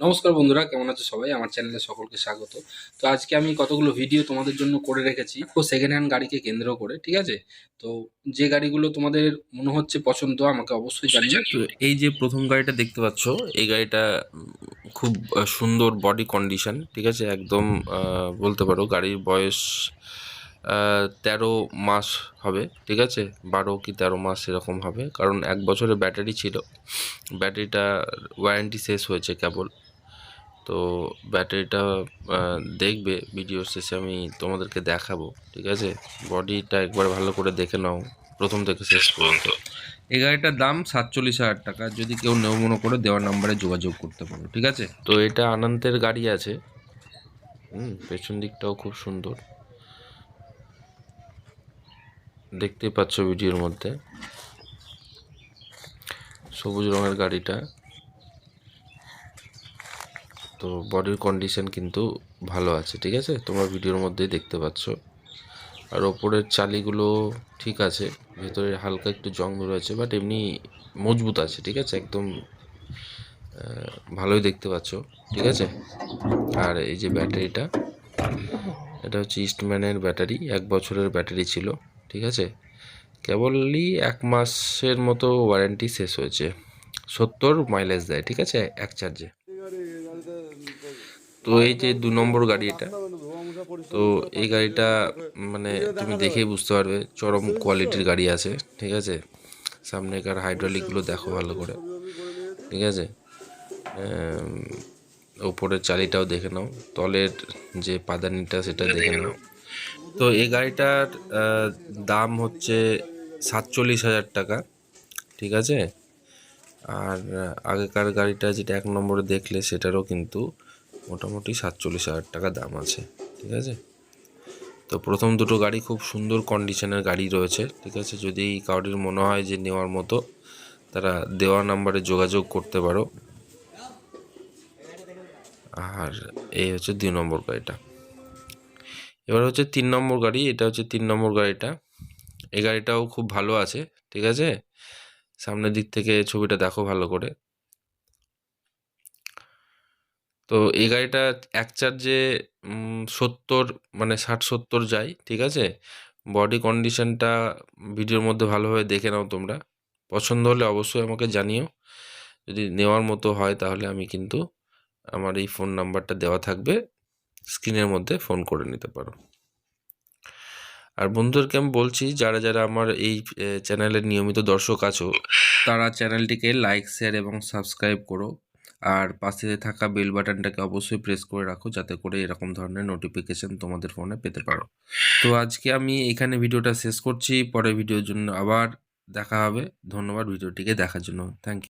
নমস্কার বন্ধুরা কেমন আছো সবাই? আমার চ্যানেলে সকলকে স্বাগত। তো আজকে আমি কতগুলো ভিডিও তোমাদের জন্য করে রেখেছি ও সেকেন্ড হ্যান্ড গাড়িকে কেন্দ্র করে ঠিক আছে? তো যে গাড়িগুলো তোমাদের মনে হচ্ছে পছন্দ আমাকে অবশ্যই জানিয়ে তো এই যে প্রথম গাড়িটা দেখতে পাচ্ছ এই গাড়িটা খুব সুন্দর বডি কন্ডিশন ঠিক আছে? একদম বলতে পারো গাড়ির বয়স তেরো মাস হবে ঠিক আছে? বারো কি তেরো মাস এরকম হবে কারণ এক বছরের ব্যাটারি ছিল। ব্যাটারিটা ওয়ারেন্টি শেষ হয়েছে কেবল। তো ব্যাটারিটা দেখবে ভিডিও শেষে আমি তোমাদেরকে দেখাবো ঠিক আছে? বডিটা একবার ভালো করে দেখে নাও প্রথম থেকে শেষ পর্যন্ত। এই গাড়িটার দাম সাতচল্লিশ হাজার টাকা যদি কেউ নেও মনে করে দেওয়ার নাম্বারে যোগাযোগ করতে পারো ঠিক আছে? তো এটা আনন্দের গাড়ি আছে। হুম পেছন দিকটাও খুব সুন্দর। দেখতে পাচ্ছ ভিডিওর মধ্যে। সবুজ রঙের গাড়িটা। তো বডির কন্ডিশন কিন্তু ভালো আছে, ঠিক আছে? তোমরা ভিডিওর মধ্যেই দেখতে পাচ্ছ। আর ওপরের চালিগুলো ঠিক আছে, ভেতরে হালকা একটু জং রয়েছে বাট এমনি মজবুত আছে, ঠিক আছে? একদম ভালোই দেখতে পাচ্ছ, ঠিক আছে? আর এই যে ব্যাটারিটা, এটা হচ্ছে ইস্টম্যানের ব্যাটারি, এক বছরের ব্যাটারি ছিল, ঠিক আছে? কেবলই এক মাসের মতো ওয়ারেন্টি শেষ হয়েছে, সত্তর মাইলেজ দেয়, ঠিক আছে? এক চার্জে তো এই যে দু নম্বর গাড়ি এটা, তো এই গাড়িটা মানে তুমি দেখেই বুঝতে পারবে, চরম কোয়ালিটির গাড়ি আছে, ঠিক আছে? সামনেকার হাইড্রোলিকগুলো দেখো ভালো করে, ঠিক আছে? ওপরের চালিটাও দেখে নাও, তলের যে পাদানিটা সেটা দেখে নাও। তো এই গাড়িটার দাম হচ্ছে সাতচল্লিশ হাজার টাকা, ঠিক আছে? আর আগেকার গাড়িটা যেটা এক নম্বরে দেখলে সেটারও কিন্তু মোটামুটি সাতচল্লিশ হাজার টাকা দাম আছে, ঠিক আছে? তো প্রথম দুটো গাড়ি খুব সুন্দর কন্ডিশনের গাড়ি রয়েছে, ঠিক আছে? যদি কাউরির মনে হয় যে নেওয়ার মতো, তারা দেওয়া নাম্বারে যোগাযোগ করতে পারো। আর এই হচ্ছে দুই নম্বর গাড়িটা। এবার হচ্ছে তিন নম্বর গাড়ি, এটা হচ্ছে তিন নম্বর গাড়িটা। এই গাড়িটাও খুব ভালো আছে, ঠিক আছে? সামনের দিক থেকে ছবিটা দেখো ভালো করে। তো এই গাড়িটা এক চার্জে সত্তর মানে ষাট সত্তর যায়, ঠিক আছে? বডি কন্ডিশনটা ভিডিওর মধ্যে ভালোভাবে দেখে নাও তোমরা। পছন্দ হলে অবশ্যই আমাকে জানিও। যদি নেওয়ার মতো হয় তাহলে আমি কিন্তু আমার এই ফোন নাম্বারটা দেওয়া থাকবে। স্ক্রিনের মধ্যে ফোন করে নিতে পারো। আর বন্ধুদেরকে আমি বলছি, যারা যারা আমার এই চ্যানেলের নিয়মিত দর্শক আছো, তারা চ্যানেলটিকে লাইক শেয়ার এবং সাবস্ক্রাইব করো। আর পাশে থাকা বেল বাটনটাকে অবশ্যই প্রেস করে রাখো, যাতে করে এরকম ধরনের নোটিফিকেশান তোমাদের ফোনে পেতে পারো। তো আজকে আমি এখানে ভিডিওটা শেষ করছি পরে ভিডিওর জন্য আবার দেখা হবে। ধন্যবাদ, ভিডিওটিকে দেখার জন্য। Thank you